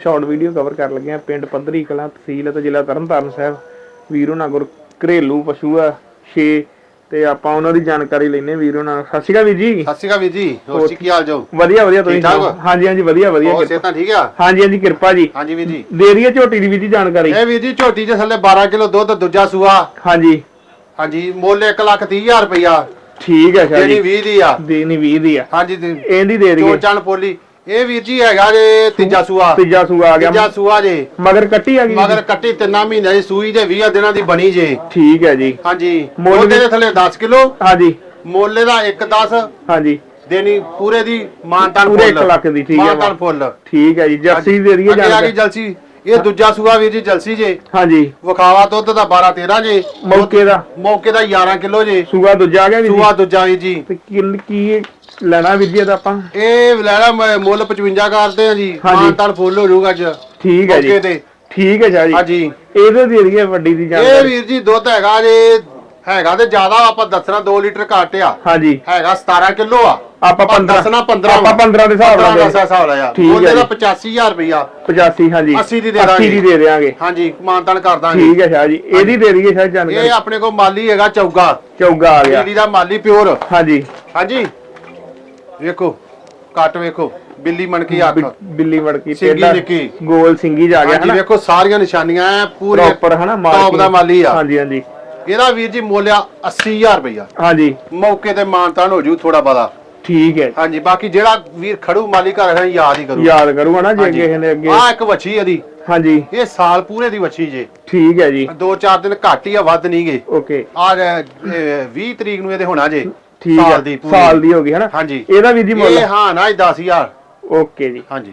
Short video cover ਕਰ ਲੱਗੇ ਆ ਪਿੰਡ ਪੱਧਰੀ ਕਲਾਂ ਤਹਿਸੀਲ ਅਤੇ ਜ਼ਿਲ੍ਹਾ ਤਰਨਤਾਰਨ ਸਾਹਿਬ। ਵੀਰੋ ਨਾਗਰ ਘਰੇਲੂ ਪਸ਼ੂ ਆ 6 ਤੇ ਆਪਾਂ ਉਹਨਾਂ ਦੀ ਜਾਣਕਾਰੀ ਲੈਨੇ ਵੀਰੋ ਨਾਲ ਸਤਿ ਸ਼੍ਰੀ ਅਕਾਲ ਵੀਰ ਜੀ। ਸਤਿ ਸ਼੍ਰੀ ਅਕਾਲ ਵੀਰ ਜੀ। ਹੋਰ ਕੀ ਹਾਲ ਜੋ ਵਧੀਆ ਵਧੀਆ ਤੁਸੀਂ? ਹਾਂਜੀ ਹਾਂਜੀ ਵਧੀਆ ਵਧੀਆ। ਹੋਰ। ਸਿਹਤਾਂ ਠੀਕ ਆ? ਹਾਂਜੀ ਹਾਂਜੀ ਕਿਰਪਾ ਜੀ। ਹਾਂਜੀ ਵੀਰ ਜੀ। ਦੇ ਰਹੀ ਹੈ ਝੋਟੀ ਦੀ ਵੀਰ ਜੀ ਜਾਣਕਾਰੀ। ਇਹ ਵੀਰ ਜੀ ਝੋਟੀ ਚ ਥੱਲੇ 12 ਕਿਲੋ ਦੁੱਧ ਦੂਜਾ ਸੂਆ। ਹਾਂਜੀ। ਹਾਂਜੀ ਮੁੱਲ 1 ਲੱਖ 30 ਹਜ਼ਾਰ ਰੁਪਇਆ। ਠੀਕ ਹੈ ਸ਼ਾਹ ਜੀ। 20 ਦੀ ਆ। ਦੇਣੀ 20 ਦੀ ਆ। ਹਾਂਜੀ ਇਹਦੀ ਦੇ ਰਹੀ ਹੈ ਚਣ ਪੋਲੀ। ਇਹ ਵੀਰ ਜੀ ਹੈਗਾ ਜੇ ਤੀਜਾ ਸੂਆ। ਤੀਜਾ ਸੂਆ ਆ ਤੀਜਾ ਗਿਆ ਸੂਆ ਜੇ। ਮਗਰ ਕੱਟੀ ਆ ਗਈ ਮਗਰ ਕੱਟੀ ਤਿੰਨਾਂ ਮਹੀਨਿਆਂ ਦੀ ਸੂਈ ਜੇ 20 ਦਿਨਾਂ ਦੀ ਬਣੀ ਜੇ। ਠੀਕ ਹੈ ਜੀ। ਹਾਂਜੀ। ਮੁੱਲ ਦੇ ਥੱਲੇ 10 ਕਿਲੋ। ਹਾਂਜੀ। ਮੁੱਲ ਦਾ 1 10 ਹਾਂਜੀ। ਦੇਣੀ ਪੂਰੇ ਦੀ ਮਾਨਤਾਨ ਪੂਰੇ ਫੁੱਲ। ਲੱਖ ਦੀ, ਠੀਕ ਹੈ ਮਾਨਤਾਨ ਫੁੱਲ। ਠੀਕ ਹੈ ਜੀ। ਜਰਸੀ ਦੇ ਰਹੀ ਹੈ ਜਾਣਕਾਰੀ ਜਲਸੀ ਇਹ ਦੂਜਾ ਸੂਆ ਵੀਰ ਜੀ ਜਲਸੀ ਜੇ। ਹਾਂਜੀ। ਵਿਖਾਵਾ ਦੁੱਧ ਦਾ 12 13 ਜੇ। ਮੌਕੇ ਦਾ। ਮੌਕੇ ਦਾ 11 ਕਿਲੋ ਜੇ। ਸੂਆ ਦੂਜਾ ਆ ਗਿਆ ਵੀਰ ਜੀ। ਸੂਆ ਦੂਜਾ ਵੀਰ ਜੀ। ਤੇ ਕਿਲ ਕੀ ਲੈਣਾ ਵੀਰ ਜੀ ਇਹਦਾ ਆਪਾਂ? ਇਹ ਲੈਣਾ ਮੁੱਲ 55 ਕਰਦੇ ਆ ਜੀ। ਹਾਂਜੀ। ਮਾਨਤਾਨ ਫੁੱਲ ਹੋ ਜਾਊਗਾ ਅੱਜ। ਠੀਕ ਹੈ ਜੀ। ਮੌਕੇ ਤੇ। ਠੀਕ ਹੈ ਜੀ। ਹਾਂਜੀ। ਇਹਦੇ ਦੇ ਰਹੀ ਹੈ ਵੱਡੀ ਦੀ ਇਹ ਜਾਣਕਾਰੀ ਵੀਰ ਜੀ ਦੁੱਧ ਹੈਗਾ ਜੇ ਹੈਗਾ ਤੇ ਜ਼ਿਆਦਾ ਆਪਾਂ ਦੱਸਣਾ 2 ਲੀਟਰ ਘੱਟ ਆ। ਹਾਂਜੀ। ਹੈਗਾ 17 ਕਿਲੋ ਆ। ਆਪਾਂ 15 ਦੱਸਣਾ 15 ਆਪਾਂ 15 ਦੇ ਹਿਸਾਬ ਨਾਲ 15 ਦਾ ਹਿਸਾਬ ਲਾਇਆ ਠੀਕ ਹੈ ਉਹਦੇ ਦਾ ਜੀ। 85000 ਰੁਪਇਆ 85 ਹਾਂਜੀ। 80 ਦੀ ਦੇ 80 ਦਾਂਗੇ। ਦੀ ਦੇ ਦੇਾਂਗੇ ਹਾਂਜੀ ਮਾਨਤਾਨ ਕਰ ਦਾਂਗੇ। ਠੀਕ ਹੈ ਸ਼ਾਹ ਜੀ। ਇਹਦੀ ਦੇ ਹੈ ਸ਼ਾਹ ਇਹ ਜਾਣਕਾਰੀ। ਆਪਣੇ ਕੋਲ ਮਾਲੀ ਹੈਗਾ ਚੌਗਾ। ਚੌਗਾ ਆ ਗਿਆ। ਨੀਲੀ ਦਾ ਮਾਲੀ ਪਿਓਰ। ਹਾਂਜੀ। ਹਾਂਜੀ। ਵੇਖੋ ਕੱਟ ਵੇਖੋ। ਬਿੱਲੀ ਮਣਕੀ ਅੱਖ। ਬਿੱਲੀ ਮੜਕੀ ਸਿੰਗੀ ਨਿੱਕੀ। ਗੋਲ ਸਿੰਗੀ ਜਾ ਗਿਆ ਹਾਂਜੀ ਵੇਖੋ ਸਾਰੀਆਂ ਨਿਸ਼ਾਨੀਆਂ ਪੂਰੇ ਪ੍ਰੋਪਰ ਹਨਾ ਟੌਪ ਦਾ ਮਾਲੀ ਆ। ਹਾਂਜੀ ਹਾਂਜੀ। ਇਹਦਾ ਵੀਰ ਜੀ ਮੁੱਲ ਆ 80000 ਰੁਪਇਆ ਹਾਂਜੀ। ਮੌਕੇ ਤੇ ਮਾਨਤਾਨ ਹੋ ਜੂ ਥੋੜਾ ਬਾਦਾ ਠੀਕ ਹੈ। ਹਾਂਜੀ ਬਾਕੀ ਜਿਹੜਾ ਵੀਰ ਖੜੂ ਮਾਲੀ ਘਰ ਹੈ ਯਾਦ ਹੀ ਕਰੂ ਯਾਦ ਕਰੂਗਾ ਨਾ ਜੇ ਕਿਸੇ ਨੇ ਅੱਗੇ ਆ ਇੱਕ ਵੱਛੀ ਇਹਦੀ। ਹਾਂਜੀ। ਇਹ ਸਾਲ ਪੂਰੇ ਦੀ ਵੱਛੀ ਜੇ। ਠੀਕ ਹੈ ਜੀ। ਦੋ ਚਾਰ ਦਿਨ ਘੱਟ ਹੀ ਆ ਵੱਧ ਨਹੀਂ ਗਏ ਓਕੇ। ਆ 20 ਤਰੀਕ ਨੂੰ ਇਹਦੇ ਹੋਣਾ ਜੇ। ਠੀਕ ਸਾਲ ਹੈ ਦੀ ਪੂਰੀ। ਸਾਲ ਦੀ ਹੋ ਗਈ ਹਨਾ ਹਾਂਜੀ। ਇਹਦਾ ਵੀ ਜੀ ਮੁੱਲ? ਇਹ ਹਾਂ ਨਾ 10000 ਓਕੇ ਜੀ। ਹਾਂਜੀ।